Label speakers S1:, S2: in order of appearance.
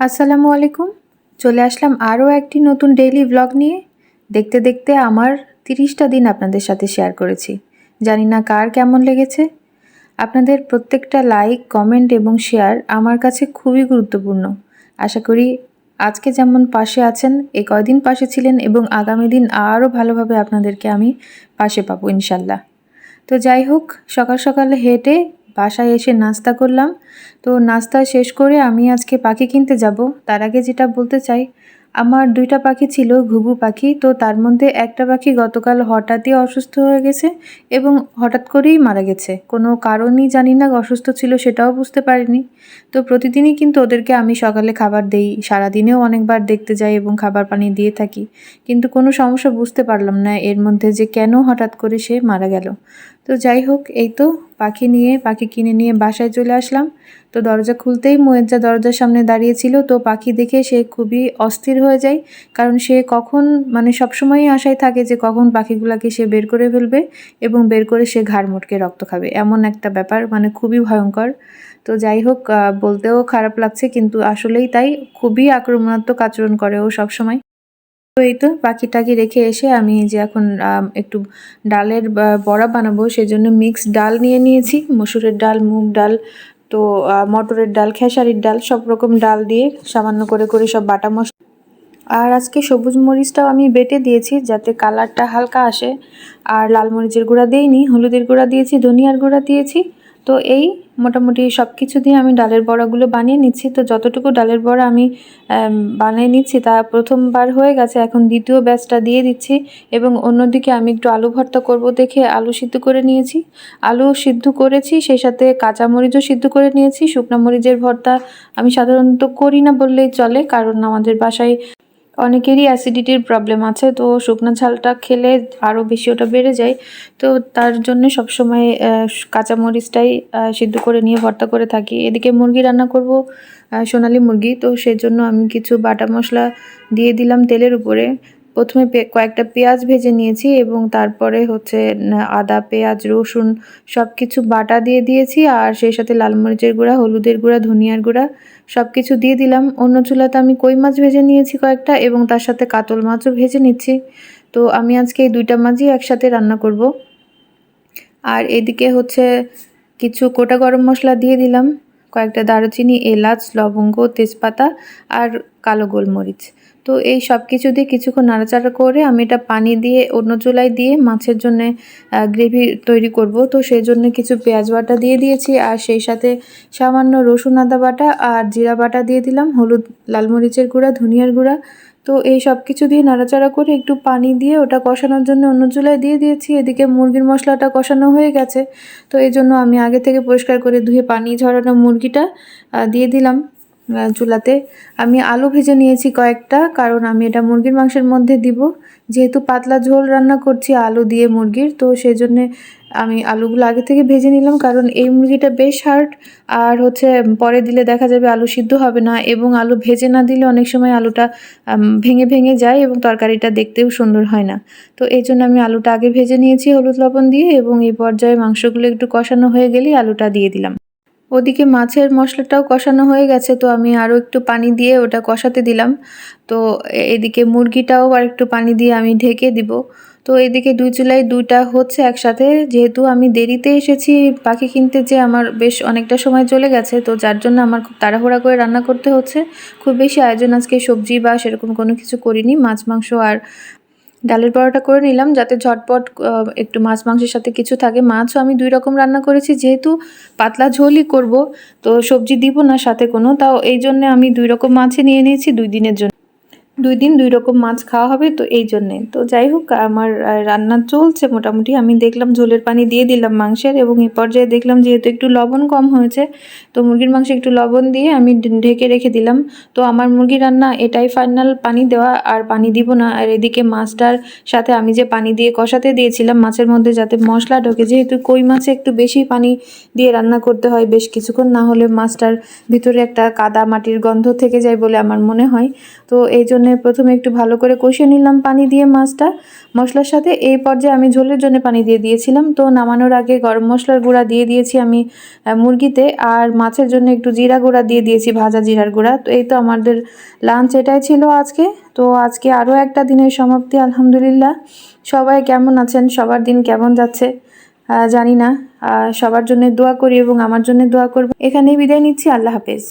S1: আসসালামু আলাইকুম। চলে আসলাম আরও একটি নতুন ডেইলি ব্লগ নিয়ে। দেখতে দেখতে আমার তিরিশটা দিন আপনাদের সাথে শেয়ার করেছি। জানি না কার কেমন লেগেছে। আপনাদের প্রত্যেকটা লাইক কমেন্ট এবং শেয়ার আমার কাছে খুবই গুরুত্বপূর্ণ। আশা করি আজকে যেমন পাশে আছেন, এ কয়দিন পাশে ছিলেন এবং আগামী দিন আরও ভালোভাবে আপনাদেরকে আমি পাশে পাবো ইনশাল্লাহ। তো যাই হোক, সকাল সকাল হেঁটে বাসায় এসে নাস্তা করলাম। তো নাস্তা শেষ করে আমি আজকে পাখি কিনতে যাব। তার আগে যেটা বলতে চাই আমার দুইটা পাখি ছিল, ঘুঘু পাখি। তো তার মধ্যে একটা পাখি গতকাল হঠাৎই অসুস্থ হয়ে গেছে এবং হঠাৎ করেই মারা গেছে। কোনো কারণই জানি না, অসুস্থ ছিল সেটাও বুঝতে পারিনি। তো প্রতিদিনই কিন্তু ওদেরকে আমি সকালে খাবার দেই। সারাদিনেও অনেকবার দেখতে যাই এবং খাবার পানি দিয়ে থাকি। কিন্তু কোনো সমস্যা বুঝতে পারলাম না এর মধ্যে যে কেন হঠাৎ করে সে মারা গেল। তো যাই হোক, এই তো পাখি নিয়ে, পাখি কিনে নিয়ে বাসায় চলে আসলাম। তো দরজা খুলতেই মোয়েজ্জা দরজার সামনে দাঁড়িয়েছিল তো পাখি দেখে সে খুবই অস্থির হয়ে যায়। কারণ সে কখন মানে সবসময়ই আশায় থাকে যে কখন পাখিগুলাকে সে বের করে ফেলবে এবং বের করে সে ঘাড় মোটকে রক্ত খাবে। এমন একটা ব্যাপার মানে খুবই ভয়ঙ্কর। তো যাই হোক বলতেও খারাপ লাগছে, কিন্তু আসলেই তাই। খুবই আক্রমণাত্মক আচরণ করে ও সবসময়। তো এই তো, পাখিটাকে রেখে এসে আমি যে এখন একটু ডালের বড়া বানাবো, সেজন্য মিক্স ডাল নিয়ে নিয়েছি। মসুরের ডাল, মুগ ডাল, তো মটরের ডাল, খেসারির ডাল, সব রকম ডাল দিয়ে সামান্য করে করে সব বাটা মশলা আর আজকে সবুজ মরিচটাও আমি বেটে দিয়েছি যাতে কালারটা হালকা আসে। আর লাল মরিচের গুঁড়া দিইনি, হলুদের গুঁড়া দিয়েছি, ধনিয়ার গুঁড়া দিয়েছি। তো এই মোটামুটি সব কিছু দিয়ে আমি ডালের বড়াগুলো বানিয়ে নিচ্ছি। তো যতটুকু ডালের বড়া আমি বানিয়ে নিচ্ছি তা প্রথমবার হয়ে গেছে। এখন দ্বিতীয় ব্যাচটা দিয়ে দিচ্ছি এবং অন্যদিকে আমি একটু আলু ভর্তা করব দেখে আলু সিদ্ধ করে নিয়েছি। আলু সিদ্ধ করেছি, সেই সাথে কাঁচামরিচও সিদ্ধ করে নিয়েছি। শুকনো মরিচের ভর্তা আমি সাধারণত করি না বললেই চলে, কারণ আমাদের বাসায় অনেকেরই অ্যাসিডিটির প্রবলেম আছে, তো শুকনো ঝালটা খেলে আরও বেশি ওটা বেড়ে যায়। তো তার জন্য সবসময় কাঁচামরিচটাই সিদ্ধ করে নিয়ে ভর্তা করে থাকি। এদিকে মুরগি রান্না করব সোনালি মুরগি। তো সেজন্য আমি কিছু বাটা মশলা দিয়ে দিলাম তেলের উপরে। প্রথমে কয়েকটা পেঁয়াজ ভেজে নিয়েছি এবং তারপরে হচ্ছে আদা, পেঁয়াজ, রসুন সব কিছু বাটা দিয়ে দিয়েছি আর সেই সাথে লাল মরিচের গুঁড়া, হলুদের গুঁড়া, ধনিয়ার গুঁড়া সব কিছু দিয়ে দিলাম। অন্য চুলাতে আমি কই মাছ ভেজে নিয়েছি কয়েকটা এবং তার সাথে কাতল মাছও ভেজে নিচ্ছি। তো আমি আজকে এই দুইটা মাছই একসাথে রান্না করব। আর এদিকে হচ্ছে কিছু গোটা গরম মশলা দিয়ে দিলাম। কয়েকটা দারুচিনি, এলাচ, লবঙ্গ, তেজপাতা আর কালো গোলমরিচ। তো এই সব কিছু দিয়ে কিছুক্ষণ নাড়াচাড়া করে আমি এটা পানি দিয়ে, অন্য চুলায় দিয়ে মাছের জন্য গ্রেভি তৈরি করব। তো সেই জন্য কিছু পেঁয়াজ বাটা দিয়ে দিয়েছি আর সেই সাথে সামান্য রসুন আদা বাটা আর জিরা বাটা দিয়ে দিলাম, হলুদ, লাল মরিচের গুঁড়া, ধনিয়ার গুঁড়া তো এই সব কিছু দিয়ে নাড়াচাড়া করে একটু পানি দিয়ে ওটা কষানোর জন্য অন্য চুলায় দিয়ে দিয়েছি। এদিকে মুরগির মশলাটা কষানো হয়ে গেছে। তো এই জন্য আমি আগে থেকে পরিষ্কার করে ধুয়ে পানি ঝরানো মুরগিটা দিয়ে দিলাম। চুলাতে। আমি আলু ভেজে নিয়েছি কয়েকটা, কারণ আমি এটা মুরগির মাংসের মধ্যে দিব। যেহেতু পাতলা ঝোল রান্না করছি আলু দিয়ে মুরগির, তো সেই জন্যে আমি আলুগুলো আগে থেকে ভেজে নিলাম, কারণ এই মুরগিটা বেশ হার্ড, আর হচ্ছে পরে দিলে দেখা যাবে আলু সিদ্ধ হবে না, এবং আলু ভেজে না দিলে অনেক সময় আলুটা ভেঙে ভেঙে যায় এবং তরকারিটা দেখতেও সুন্দর হয় না। তো এই জন্য আমি আলুটা আগে ভেজে নিয়েছি হলুদ লবণ দিয়ে, এবং এই পর্যায়ে মাংসগুলো একটু কষানো হয়ে গেলেই আলুটা দিয়ে দিলাম। ওদিকে মাছের মশলাটাও কষানো হয়ে গেছে, তো আমি আরও একটু পানি দিয়ে ওটা কষাতে দিলাম। তো এদিকে মুরগিটাও আর একটু পানি দিয়ে আমি ঢেকে দিব। তো এদিকে দুই চুলাই দুইটা হচ্ছে একসাথে, যেহেতু আমি দেরিতে এসেছি পাখি কিনতে যে আমার বেশ অনেকটা সময় চলে গেছে, তো যার জন্য আমার খুব তাড়াহুড়া করে রান্না করতে হচ্ছে। খুব বেশি আয়োজন আজকে সবজি বা সেরকম কোনো কিছু করিনি, মাছ, মাংস আর ডালের বড়াটা করে নিলাম যাতে ঝটপট একটু মাছ মাংসের সাথে কিছু থাকে। মাছও আমি দুই রকম রান্না করেছি, যেহেতু পাতলা ঝোলই করব, তো সবজি দিব না সাথে কোনো। তাও এই জন্য আমি দুই রকম মাছই নিয়ে নিয়েছি দুই দিনের জন্য। দুই দিন দুই রকম মাছ খাওয়া হবে, তো এই জন্যে। তো যাই হোক, আমার রান্না চলছে মোটামুটি। আমি দেখলাম ঝোলের পানি দিয়ে দিলাম মাংসের এবং এই পর্যায়ে দেখলাম যেহেতু একটু লবণ কম হয়েছে, তো মুরগির মাংসে একটু লবণ দিয়ে আমি ঢেকে রেখে দিলাম। তো আমার মুরগির রান্না এটাই ফাইনাল পানি দেওয়া, আর পানি দিব না। আর এদিকে মাছটার সাথে আমি যে পানি দিয়ে কষাতে দিয়েছিলাম মাছের মধ্যে যাতে মশলা ঢোকে, যেহেতু কই মাছে একটু বেশি পানি দিয়ে রান্না করতে হয়, বেশ কিছুক্ষণ না হলে মাছটার ভিতরে একটা কাদা মাটির গন্ধ থেকে যায় বলে আমার মনে হয়। তো এই জন্য প্রথমে একটু ভালো করে কষিয়ে নিলাম পানি দিয়ে মাছটা। মশলার সাথে এই পর্যায়ে আমি ঝোলের জন্য পানি দিয়ে দিয়েছিলাম। তো নামানোর আগে গরম মশলার গুঁড়া দিয়ে দিয়েছি আমি মুরগিতে। আর মাছের জন্য একটু জিরা গুঁড়া দিয়ে দিয়েছি, ভাজা জিরার গুঁড়া। তো এই তো আমাদের লাঞ্চ এটাই ছিল আজকে। তো আজকে আরও একটা দিনের সমাপ্তি, আলহামদুলিল্লাহ। সবাই কেমন আছেন? সবার দিন কেমন যাচ্ছে? জানি না। সবার জন্য দোয়া করি এবং আমার জন্য দোয়া করব। এখানেই বিদায় নিচ্ছি। আল্লাহ হাফেজ।